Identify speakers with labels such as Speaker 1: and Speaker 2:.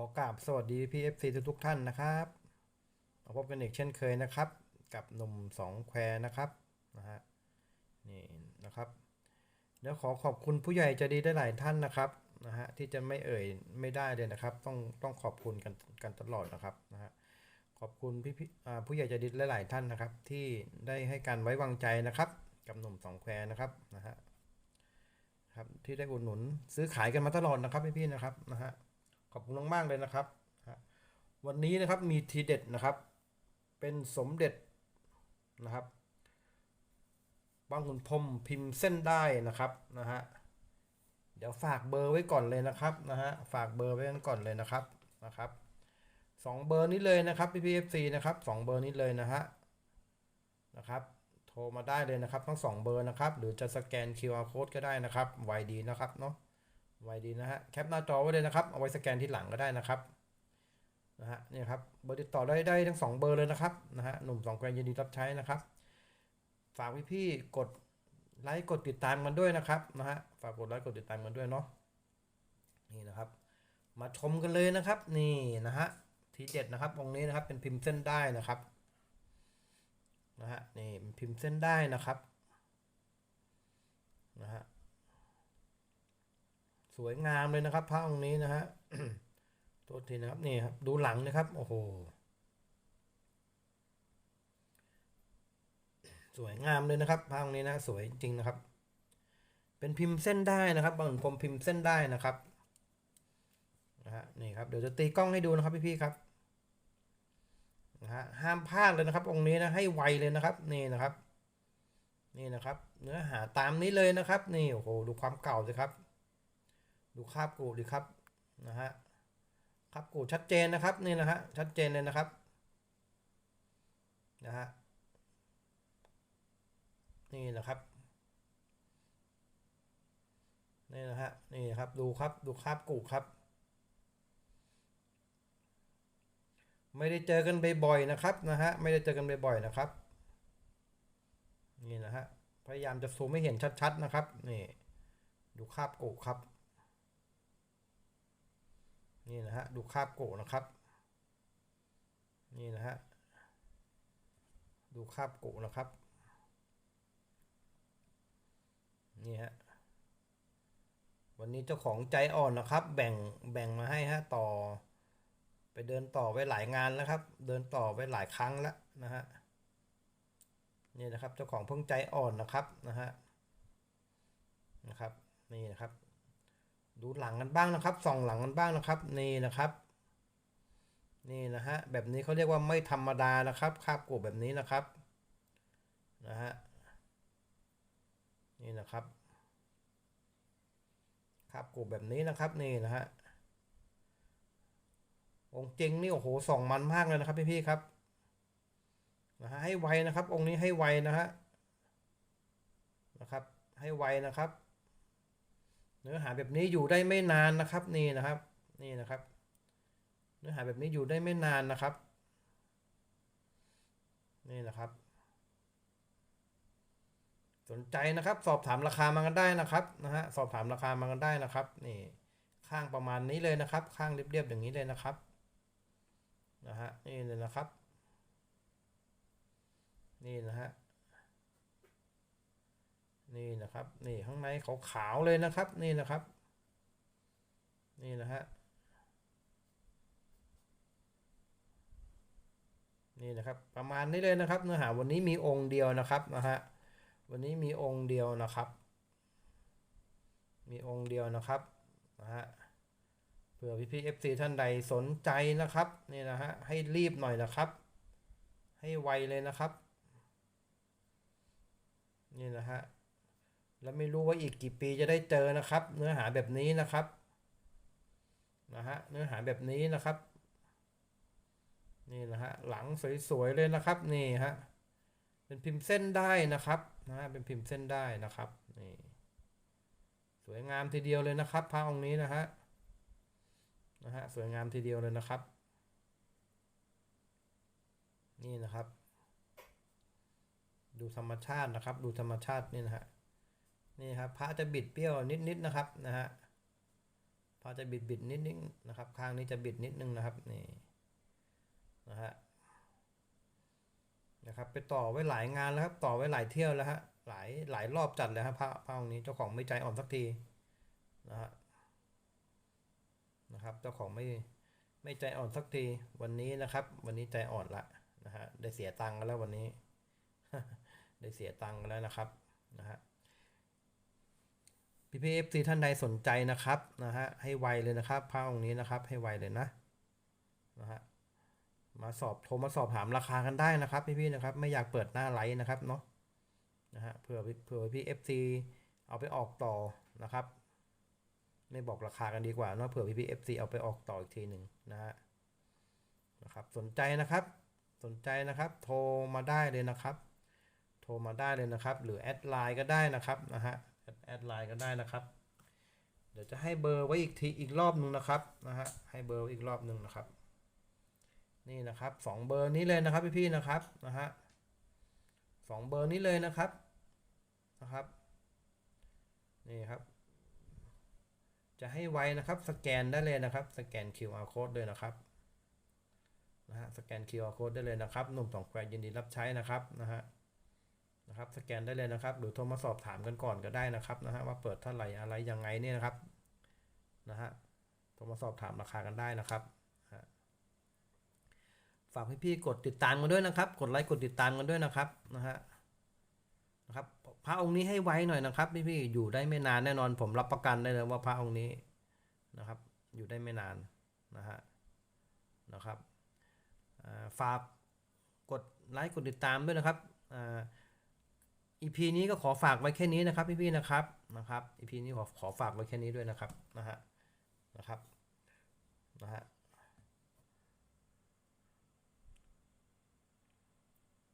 Speaker 1: ขอกราบสวัสดีพี่เอฟซีทุกท่านนะครับมาพบกันอีกเช่นเคยนะครับ กับหนุ่มสองแควนะครับนะฮะนี่นะครับเดี๋ยวขอขอบคุณผู้ใหญ่ใจดีได้หลายท่านนะครับนะฮะที่จะไม่เอ่ยไม่ได้เลยนะครับ ต้องต้องขอบคุณกันกันตลอดนะครับนะฮะขอบคุณพี่พี่ผู้ใหญ่ใจดีหลาย ๆ ท่านนะครับ ที่ได้ให้การไว้วางใจนะครับ กับหนุ่มสองแควนะครับนะฮะครับที่ได้อุดหนุนซื้อขายกันมาตลอดนะครับพี่ๆนะครับนะฮะ อบคุณมากๆเลยนะครับ วันนี้นะครับมีทีเด็ดนะครับ เป็นสมเด็จนะครับบางขุนพรมพิมพ์เส้นได้นะครับนะฮะเดี๋ยวฝากเบอร์ไว้ก่อนเลยนะครับนะฮะฝากเบอร์ไว้กันก่อนเลยนะครับนะครับสองเบอร์นี้เลยนะครับพี่พีเอฟซีนะครับสองเบอร์นี้เลยนะฮะนะครับ โทรมาได้เลยนะครับ ทั้งสองเบอร์นะครับ หรือจะสแกน QR code ก็ได้นะครับไวดีนะครับเนาะ ไวดีนะฮะแคปหน้าจอไว้เลยนะครับ เอาไว้สแกนที่หลังก็ได้นะครับนะฮะนี่ครับเบอร์ติดต่อได้ได้ทั้งสองเบอร์เลยนะครับนะฮะหนุ่มสองแกรนยินดีรับใช้นะครับ ฝากพี่ๆกดไลค์กดติดตามกันด้วยนะครับนะฮะฝากกดไลค์กดติดตามกันด้วยเนาะนี่นะครับ มาชมกันเลยนะครับ นี่นะฮะทีเด็ดนะครับองค์นี้นะครับเป็นพิมพ์เส้นได้นะครับนะฮะนี่พิมพ์เส้นได้นะครับนะฮะ สวยงามเลยนะครับพระองค์นี้นะฮะโทษทีนะครับนี่ครับดูหลังนะครับโอ้โหสวยงามเลยนะครับพระองค์นี้นะสวยจริงนะครับ เป็นพิมพ์เส้นได้นะครับบางผมพิมพ์เส้นได้นะครับนะฮะนี่ครับเดี๋ยวจะตีกล้องให้ดูนะครับพี่ๆครับนะฮะห้ามพลาดเลยนะครับ องค์นี้นะให้ไวเลยนะครับนี่นะครับ นี่นะครับ เนื้อหาตามนี้เลยนะครับ นี่โอ้โหดูความเก่าสิครับ ดูคาบกูดิครับนะฮะคาบกูชัดเจนนะครับนี่นะฮะชัดเจนเลยนะครับนะฮะนี่นะครับนี่นะฮะนี่ครับดูครับดูคาบกูครับ ไม่ได้เจอกันบ่อยๆนะครับนะฮะไม่ได้เจอกันบ่อยๆนะครับนี่นะฮะพยายามจะซูมให้เห็นชัดๆนะครับนี่ดูคาบกูครับ นี่นะฮะดูคาบโกะนะครับ นี่นะฮะดูคาบโกะนะครับ นี่ฮะวันนี้เจ้าของใจอ่อนนะครับ แบ่งแบ่งมาให้ฮะต่อ ไปเดินต่อไว้หลายงานแล้วครับ เดินต่อไว้หลายครั้งแล้วนะฮะนี่นะครับเจ้าของเพิ่งใจอ่อนนะครับนะฮะนะครับนี่นะครับ ดูหลังกันบ้างนะครับส่องหลังกันบ้างนะครับนี่นะครับนี่นะฮะแบบนี้เขาเรียกว่าไม่ธรรมดานะครับคาบกูแบบนี้นะครับนะฮะนี่นะครับคาบกูแบบนี้นะครับนี่นะฮะองค์จริงนี่โอ้โหส่องมันมากเลยนะครับพี่ๆครับนะฮะให้ไวนะครับ องค์นี้ให้ไวนะฮะนะครับ ให้ไวนะครับ นื้อหาแบบนี้อยู่ได้ไม่นานนะครับนี่นะครับนี่นะครับ เนื้อหาแบบนี้อยู่ได้ไม่นานนะครับ นี่นะครับ สนใจนะครับ สอบถามราคามากันได้นะครับนะฮะสอบถามราคามากันได้นะครับนี่ข้างประมาณนี้เลยนะครับ ข้างเรียบๆอย่างนี้เลยนะครับนะฮะนี่เลยนะครับ นี่นะฮะ นี่นะครับ นี่ข้างในขาวๆเลยนะครับ นี่นะครับ นี่นะฮะ นี่นะครับ ประมาณนี้เลยนะครับ เนื้อหาวันนี้มีองค์เดียวนะครับนะฮะ วันนี้มีองค์เดียวนะครับ มีองค์เดียวนะครับนะฮะเผื่อพี่พีเอฟซีท่านใดสนใจนะครับ นี่นะฮะ ให้รีบหน่อยนะครับ ให้ไวเลยนะครับ นี่นะฮะ แล้วไม่รู้ว่าอีกกี่ปีจะได้เจอนะครับ เนื้อหาแบบนี้นะครับนะฮะเนื้อหาแบบนี้นะครับ นี่นะฮะหลังสวยๆเลยนะครับนี่ฮะเป็นพิมพ์เส้นได้นะครับนะฮะเป็นพิมพ์เส้นได้นะครับนี่สวยงามทีเดียวเลยนะครับพระองค์นี้นะฮะนะฮะสวยงามทีเดียวเลยนะครับ นี่นะครับ ดูธรรมชาตินะครับ ดูธรรมชาตินี่นะฮะ นี่ครับพระจะบิดเปรี้ยวนิดๆนะครับนะฮะพระจะบิดบิดนิดนึงนะครับข้างนี้จะบิดนิดนึงนะครับนี่นะฮะนะครับไปต่อไว้หลายงานแล้วครับต่อไว้หลายเที่ยวแล้วฮะหลายหลายรอบจัดเลยครับพระพระองค์นี้เจ้าของไม่ใจอ่อนสักทีนะฮะนะครับเจ้าของไม่ไม่ใจอ่อนสักทีวันนี้นะครับ วันนี้ใจอ่อนละนะฮะได้เสียตังค์กันแล้ววันนี้ ได้เสียตังค์กันแล้วนะครับนะฮะ พี่พีเอฟซีท่านใดสนใจนะครับนะฮะให้ไวเลยนะครับพระองค์นี้นะครับ ให้ไวเลยนะนะฮะมาสอบโทรมาสอบถามราคากันได้นะครับ พี่ๆนะครับ ไม่อยากเปิดหน้าไลฟ์นะครับเนาะนะฮะเผื่อเผื่อพี่เอฟซีเอาไปออกต่อนะครับ ไม่บอกราคากันดีกว่าเนาะเผื่อพี่พีเอฟซีเอาไปออกต่ออีกทีหนึ่งนะฮะนะครับ สนใจนะครับ สนใจนะครับ โทรมาได้เลยนะครับ โทรมาได้เลยนะครับ หรือแอดไลน์ก็ได้นะครับนะฮะ แอดไลน์ก็ได้นะครับ เดี๋ยวจะให้เบอร์ไว้อีกทีอีกรอบหนึ่งนะครับนะฮะให้เบอร์อีกรอบหนึ่งนะครับ นี่นะครับสองเบอร์นี้เลยนะครับพี่ๆนะครับนะฮะสองเบอร์นี้เลยนะครับนะครับนี่ครับ จะให้ไวนะครับสแกนได้เลยนะครับ สแกน QR code เลยนะครับนะฮะสแกน QR code ได้เลยนะครับหนุ่มสองแควยินดีรับใช้นะครับนะฮะ นะครับสแกนได้เลยนะครับ หรือโทรมาสอบถามกันก่อนก็ได้นะครับนะฮะว่าเปิดเท่าไหร่อะไรยังไงเนี่ยนะครับนะฮะโทรมาสอบถามราคากันได้นะครับฝากพี่ๆกดติดตามกันด้วยนะครับ กดไลค์กดติดตามกันด้วยนะครับนะฮะนะครับพระองค์นี้ให้ไว้หน่อยนะครับพี่ๆอยู่ได้ไม่นานแน่นอนผมรับประกันได้เลยว่าพระองค์นี้นะครับ อยู่ได้ไม่นานนะฮะนะครับฝากกดไลค์กดติดตามด้วยนะครับ อีพีนี้ก็ขอฝากไว้แค่นี้นะครับพี่ๆนะครับนะครับอีพีนี้ขอขอฝากไว้แค่นี้ด้วยนะครับนะฮะนะครับนะฮะ